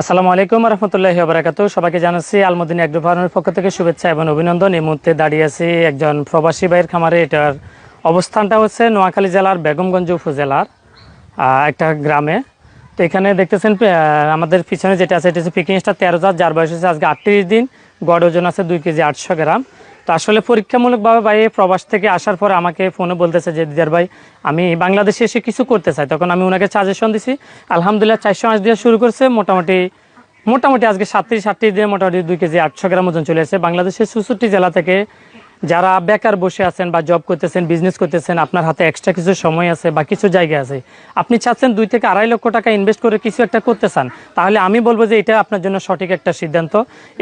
আসসালামু আলাইকুম রহমতুল্লাহ বারাকাতু সবাইকে জানাচ্ছি আলমদিন এগ্রো ফার্মের পক্ষ থেকে শুভেচ্ছা এবং অভিনন্দন। এই মুহূর্তে দাঁড়িয়ে আছি একজন প্রবাসী বাইয়ের খামারে। এটার অবস্থানটা হচ্ছে নোয়াখালী জেলার বেগমগঞ্জ উপজেলার একটা গ্রামে। তো এখানে দেখতেছেন আমাদের পিছনে যেটা আছে, এটা হচ্ছে পিকিংসটা তেরো জাত, যার বয়স হচ্ছে আজকে আটত্রিশ দিন। গড় ওজন আছে দুই কেজি আটশো গ্রাম। তো আসলে পরীক্ষামূলকভাবে ভাই, প্রবাস থেকে আসার পর আমাকে ফোনে বলতেছে যে, দিদার ভাই, আমি বাংলাদেশে এসে কিছু করতে চাই। তখন আমি ওনাকে সাজেশন দিছি। আলহামদুলিল্লাহ, চারশো মাস দিয়ে শুরু করছে। মোটামুটি মোটামুটি আজকে সাতত্রিশ ষাটটি দিয়ে মোটামুটি দুই কেজি আটশো গ্রাম ওজন চলে এসেছে। বাংলাদেশের চৌষট্টি জেলা থেকে যারা বেকার বসে আছেন বা জব করতেছেন বিজনেস করতেছেন, আপনার হাতে এক্সট্রা কিছু সময় আছে বা কিছু জায়গা আছে, আপনি চাচ্ছেন দুই থেকে আড়াই লক্ষ টাকা ইনভেস্ট করে কিছু একটা করতে চান, তাহলে আমি বলব যে এটা আপনার জন্য সঠিক একটা সিদ্ধান্ত।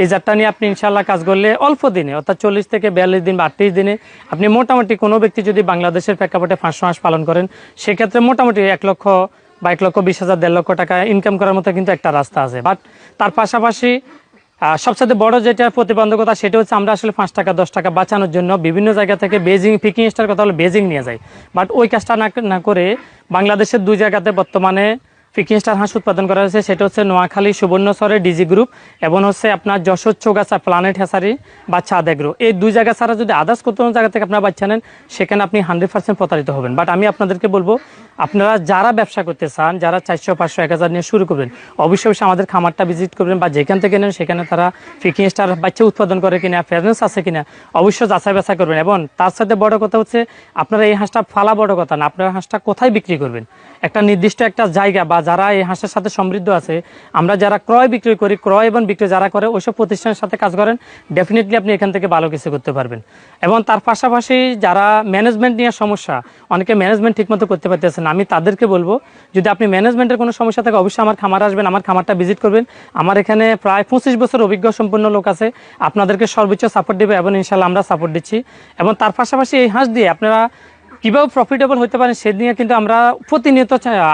এই জাতটা নিয়ে আপনি ইনশাল্লাহ কাজ করলে অল্প দিনে, অর্থাৎ চল্লিশ থেকে বিয়াল্লিশ দিন বা আটত্রিশ দিনে, আপনি মোটামুটি কোনো ব্যক্তি যদি বাংলাদেশের প্রেক্ষাপটে পাঁচশো মাস পালন করেন, সেক্ষেত্রে মোটামুটি এক লক্ষ বা এক লক্ষ বিশ হাজার, দেড় লক্ষ টাকা ইনকাম করার মতো কিন্তু একটা রাস্তা আছে। বাট তার পাশাপাশি সবচেয়ে বড় যেটা প্রতিবন্ধকতা, সেটা হচ্ছে আমরা আসলে পাঁচ টাকা, দশ টাকা বাঁচানোর জন্য বিভিন্ন জায়গা থেকে বেজিং ফিকিং স্টার কথা হলো বেজিং নিয়ে যাই। বাট ওই কাজটা না না করে বাংলাদেশের দুই জায়গাতে বর্তমানে পিকিং স্টার হাঁস উৎপাদন করা হয়েছে, সেটা হচ্ছে নোয়াখালী সুবর্ণচরে ডিজি গ্রুপ এবং হচ্ছে আপনার যশোর চৌগাছা প্লানেট হেসারি বা ছাদ এগ্রো এই দুই জায়গা ছাড়া যদি আদার্স কোনো জায়গা থেকে আপনারা বাচ্চা নেন, সেখানে আপনি হান্ড্রেড পার্সেন্ট প্রতারিত হবেন। বাট আমি আপনাদেরকে বলব, আপনারা যারা ব্যবসা করতে চান, যারা চারশো, পাঁচশো, এক হাজার নিয়ে শুরু করবেন, অবশ্যই অবশ্যই আমাদের খামারটা ভিজিট করবেন বা যেখান থেকে নেন, সেখানে তারা পিকিং স্টার বাচ্চা উৎপাদন করে কিনা ফেয়ারনেস আছে কিনা, অবশ্যই যাচাই বাছাই করবেন। এবং তার সাথে বড় কথা হচ্ছে, আপনারা এই হাঁসটা ফালা বড় কথা না, আপনারা হাঁসটা কোথায় বিক্রি করবেন? একটা নির্দিষ্ট একটা জায়গা বা যারা এই হাঁসের সাথে সমৃদ্ধ আছে, আমরা যারা ক্রয় বিক্রি করি, ক্রয় এবং বিক্রি যারা করে, ওইসব প্রতিষ্ঠানের সাথে কাজ করেন ডেফিনেটলি আপনি এখান থেকে ভালো কিছু করতে পারবেন। এবং তার পাশাপাশি যারা ম্যানেজমেন্ট নিয়ে সমস্যা, অনেকে ম্যানেজমেন্ট ঠিকমতো করতে পারতেছেন আমি তাদেরকে বলব, যদি আপনি ম্যানেজমেন্টের কোনো সমস্যা থাকে, অবশ্যই আমার খামার আসবেন, আমার খামারটা ভিজিট করবেন। আমার এখানে প্রায় পঁচিশ বছর অভিজ্ঞ সম্পন্ন লোক আছে, আপনাদেরকে সর্বোচ্চ সাপোর্ট দেবে এবং ইনশাল্লাহ আমরা সাপোর্ট দিচ্ছি। এবং তার পাশাপাশি এই হাঁস দিয়ে আপনারা কীভাবে প্রফিটেবল হতে পারেন সে নিয়ে কিন্তু আমরা প্রতিনিয়ত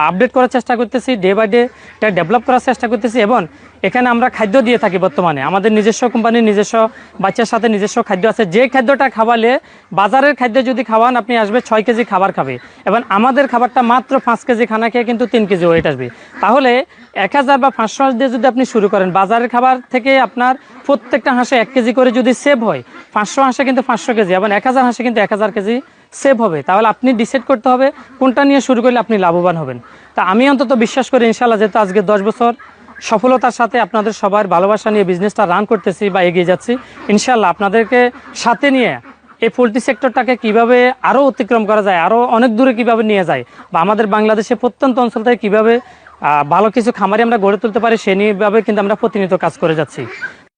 আপডেট করার চেষ্টা করতেছি ডে বাই ডে এটা ডেভেলপ করার চেষ্টা করতেছি এবং এখানে আমরা খাদ্য দিয়ে থাকি বর্তমানে। আমাদের নিজস্ব কোম্পানির নিজস্ব বাচ্চার সাথে নিজস্ব খাদ্য আছে। যে খাদ্যটা খাওয়ালে বাজারের খাদ্য যদি খাওয়ান, আপনি আসবে ছয় কেজি খাবার খাবে। এবং আমাদের খাবারটা মাত্র পাঁচ কেজি খানা খেয়ে কিন্তু তিন কেজি ওয়েট আসবে। তাহলে এক হাজার বা পাঁচশো দিয়ে যদি আপনি শুরু করেন, বাজারের খাবার থেকে আপনার প্রত্যেকটা হাঁসে এক কেজি করে যদি সেভ হয়, পাঁচশো হাঁসে কিন্তু পাঁচশো কেজি এবং এক হাজার হাঁসে কিন্তু এক হাজার কেজি সেভ হবে। তাহলে আপনি ডিসাইড করতে হবে কোনটা নিয়ে শুরু করলে আপনি লাভবান হবেন। তা আমি অন্তত বিশ্বাস করি ইনশাল্লাহ যেহেতু আজকে দশ বছর সফলতার সাথে আপনাদের সবার ভালোবাসা নিয়ে বিজনেসটা রান করতেছি বা এগিয়ে যাচ্ছি ইনশাল্লাহ আপনাদেরকে সাথে নিয়ে এই পোলট্রি সেক্টরটাকে কীভাবে আরও অতিক্রম করা যায় আরও অনেক দূরে কীভাবে নিয়ে যায় বা আমাদের বাংলাদেশে প্রত্যন্ত অঞ্চল থেকে কীভাবে ভালো কিছু খামারি আমরা গড়ে তুলতে পারি, সে নিয়েভাবে কিন্তু আমরা প্রতিনিয়ত কাজ করে যাচ্ছি।